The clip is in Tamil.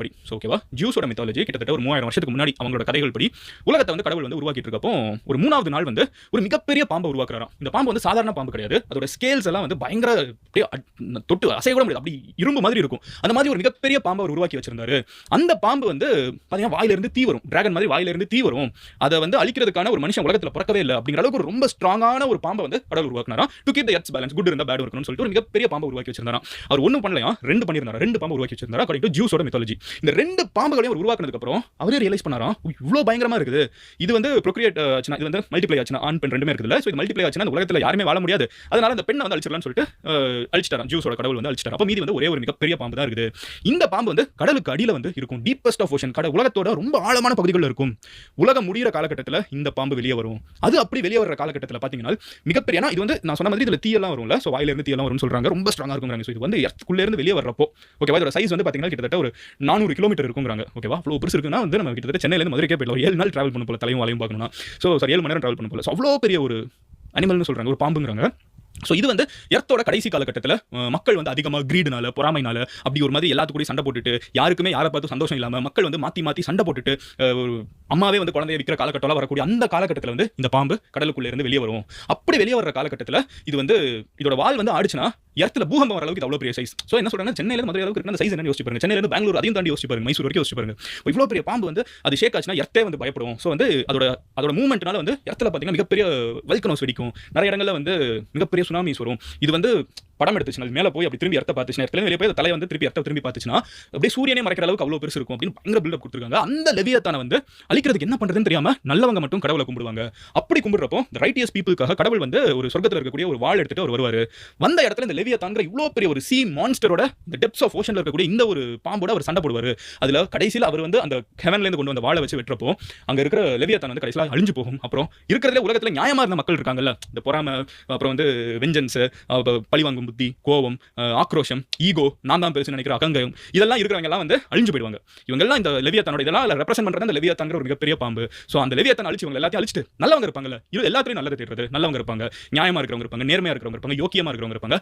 படி. ஸோ ஓகேவா ஜூஸோட மித்தாலஜி கிட்டத்தட்ட ஒரு மூவாயிரம் வருஷத்துக்கு முன்னாடி அவங்களோட கதைகள் படி உலகத்தை வந்து கடவுள் வந்து உருவாக்கிட்டு இருக்கப்போ ஒரு மூணாவது நாள் வந்து ஒரு மிகப்பெரிய பாம்பை உருவாக்குறாராம். இந்த பாம்பு வந்து சாதாரண பாம்பு கிடையாது. அதோட ஸ்கேல்ஸ் எல்லாம் வந்து பயங்கர அப்படியே அட்- தொட்டு அசைய கூட முடியாது. அப்படி இரும்பு மாதிரி இருக்கும். அந்த மாதிரி ஒரு மிகப்பெரிய பாம்பை அவர் உருவாக்கி வச்சிருந்தாரு. அந்த பாம்பு வந்து பார்த்தீங்கன்னா வாயிலிருந்து தீ வரும். டிராகன் மாதிரி வாயிலிருந்து தீ வரும். அதை வந்து அழிக்கிறதுக்கான ஒரு மனுஷன் உலகத்தில் பிறக்கவே இல்லை அப்படிங்கிற அளவுக்கு ரொம்ப ஸ்ட்ராங்கான ஒரு பாம்பை வந்து கடவுள் உருவாக்குனாராம். To keep the its balance good இருந்தால் பேட் இருக்கணும்னு சொல்லிட்டு ஒரு மிகப்பெரிய பாம்பை உருவாக்கி வச்சிருந்தாராம். அவர் ஒன்றும் பண்ணலையா? ரெண்டு பண்ணியிருந்தாரா? ரெண்டு பாம்பு உருவாக்கி வச்சிருந்தாரா? அக்கார்டிங் டு ஜூஸோட மித்தாலஜி இந்த ரெண்டு பாம்புகளையும் அவர் உருவாக்குனதுக்கு அப்புறம் அவரே ரியலைஸ் பண்ணாராம் இவ்வளோ பயங்கரமா இருக்குது. இது வந்து ப்ரொக்ரியேட் ஆச்சுனா இது வந்து மல்டிப்ளை ஆச்சுனா ஆண் பெண் ரெண்டுமே இருக்குதுல்ல. ஸோ இது மல்டிப்ளை ஆச்சுன்னா அந்த உலகத்தில் யாருமே வாழ முடியாது. அதனால அந்த பெண்ணை வந்து அழிச்சிடலாம்னு சொல்லிட்டு அஹ், அழிச்சிட்டாராம். ஜூஸோட கடவுள் வந்து அழிச்சிட்டார் அப்போ மீதி வந்து ஒரே ஒரு மிகப்பெரிய பாம்பு தான் இருக்குது. இந்த பாம்பு வந்து கடலுக்கு அடியில் வந்து இருக்கும். டீப்பஸ்ட் ஆஃப் ஓஷன் கடல் உலகத்தோட ரொம்ப ஆழமான பகுதிகளில் இருக்கும். உலகம் முடியிற காலகட்டத்தில் இந்த பாம்பு வெளியே வரும். அது அப்படி வெளியே வர காலகட்டத்தில் பார்த்தீங்கன்னா மிகப்பெரிய ஏன்னா இது வந்து நான் சொன்ன மாதிரி இதில் தீயெல்லாம் வரும்ல. ஸோ வாயிலிருந்து தீயெல்லாம் வரும்னு சொல்றாங்க. ரொம்ப ஸ்ட்ராங்காக இருக்குங்கிறாங்க ஸோ இது வந்து எர்த்துக்குள்ளேருந்து வெளியே வரப்போ ஓகேவா இதோட சைஸ் வந்து பார்த்தீங்கன்னா கிட்டத்தட்ட ஒரு நானூறு கிலோமீட்டர் இருக்குங்கிறாங்க. ஓகேவா? அவ்வளோ பெருசு இருக்குன்னா வந்து நம்ம கிட்டத்தட்ட சென்னையிலேருந்து மதுரைக்கே போயிடலாம். ஏழு நாள் ட்ராவல் பண்ண போல தலையும் வாழையும் பார்க்கணும்னா. ஸோ சார் ஏழு மணி நேரம் ட்ராவல் பண்ண போல. ஸோ அவ்வளோ பெரிய ஒரு அனிமல்னு சொல்றாங்க ஒரு பாம்புங்கிறாங்க. ஸோ இது வந்து எர்த்தோட கடைசி காலகட்டத்தில் மக்கள் வந்து அதிகமாக கிரீடுனால பொறாமைனால அப்படி ஒரு மாதிரி எல்லாத்துக்கூடயும் சண்டை போட்டுட்டு யாருக்குமே யாரை பார்த்து சந்தோஷம் இல்லாமல் மக்கள் வந்து மாற்றி மாற்றி சண்டை போட்டுட்டு ஒரு அம்மாவே வந்து குழந்தைய விற்கிற காலகட்டம்லாம் வரக்கூடிய அந்த காலகட்டத்தில் வந்து இந்த பாம்பு கடலுக்குள்ளே இருந்து வெளியே வரும் அப்படி வெளியே வர காலகட்டத்தில் இது வந்து இதோட வால் வந்து ஆடிச்சுன்னா இடத்துல பூகம்பம் வர அளவுக்கு அவ்வளோ பெரிய சைஸ் ஸோ என்ன சொல்றாங்க சென்னையில மதுரை அளவுக்கு அந்த சைஸ் என்ன யோசிச்சு பாருங்க. சென்னையில பெங்களூர் அதையும் தாண்டி யோசிச்சு பாருங்க. மைசூர் வரைக்கும் யோசிச்சு பாருங்க. இவ்வளோ பெரிய பாம்பு வந்து அது ஷேக் ஆச்சுன்னா இடத்தே வந்து பயப்படும் ஸோ வந்து அதோட அதோட மூவ்மெண்ட்னால வந்து இடத்துல பார்த்தீங்கன்னா மிகப்பெரிய வல்கனோஸ் வெடிக்கும். நிறைய இடங்களில் வந்து மிகப்பெரிய சுனாமிஸ் வரும். இது வந்து படம் எடுத்துச்சுன்னா அது மேலே போய் அப்படி திரும்பி எர்த்த பார்த்துச்சுன்னா இடத்துல வெளியே போய் அந்த தலை வந்து திருப்பி எர்த்த திரும்பி பார்த்துச்சுன்னா அப்படியே சூரியனே மறைக்கிற அளவுக்கு அவ்வளோ பெருசு இருக்கும் அப்படின்னு பயங்கர பில்டப் கொடுத்துருக்காங்க. அந்த லெவியத்தான வந்து அழிக்கிறதுக்கு என்ன பண்ணுறதுன்னு தெரியாம நல்லவங்க மட்டும் கடவுளை கும்பிடுவாங்க. அப்படி கும்பிடுறப்போ இந்த ரைட்டியஸ் பீப்புளுக்காக கடவுள் வந்து ஒரு சொர்க்கத்தில் இருக்கக்கூடிய ஒரு வாழ் எடுத்துட்டு அவர் வருவார். வந்த இடத்துல இந்த லெவியத்தாங்கிற இவ்வளோ பெரிய ஒரு சி மான்ஸ்டரோட இந்த டெப்ஸ் ஆஃப் ஓஷன்ல இருக்கக்கூடிய இந்த ஒரு பாம்போட அவர் சண்டை போடுவார். அதுல கடைசியில் அவர் வந்து அந்த ஹெவன்லேருந்து கொண்டு வந்த வாழை வச்சு வெட்டுறப்போ அங்க இருக்கிற லெவியத்தான் வந்து கடைசியில் அழிஞ்சு போகும். அப்புறம் இருக்கிறதுல உலகத்துல நியாயமாக இருந்த மக்கள் இருக்காங்கல்ல. இந்த பொறாம அப்புறம் வந்து வெஞ்சன்ஸு பழி வாங்கும் புத்தி கோவம் ஆக்ரோஷம் ஈகோ நான் தான் பெருசு நினைக்கிற அகங்காயம் இதெல்லாம் இருக்கிறவங்க எல்லாம் வந்து அழிஞ்சு போயிடுவாங்க. இவங்கெல்லாம் இந்த லெவியத்தனோட இதெல்லாம் ரெப்ரசென்ட் பண்றது அந்த லெவியத்தாங்கிற ஒரு மிகப்பெரிய பாம்பு. ஸோ அந்த லெவியத்தான் அழிச்சு இவங்க எல்லாத்தையும் அழிச்சிட்டு நல்லவங்க இருப்பாங்கல்ல இது எல்லாத்துலையும் நல்லது தேடுறது நல்லவங்க இருப்பாங்க நியாயமா இருக்கிறவங்க இருப்பாங்க நேர்மையா இருக்கிறவங்க இருப்பாங்க யோக்கியமா இருக்கிறவங்க இருப்பாங்க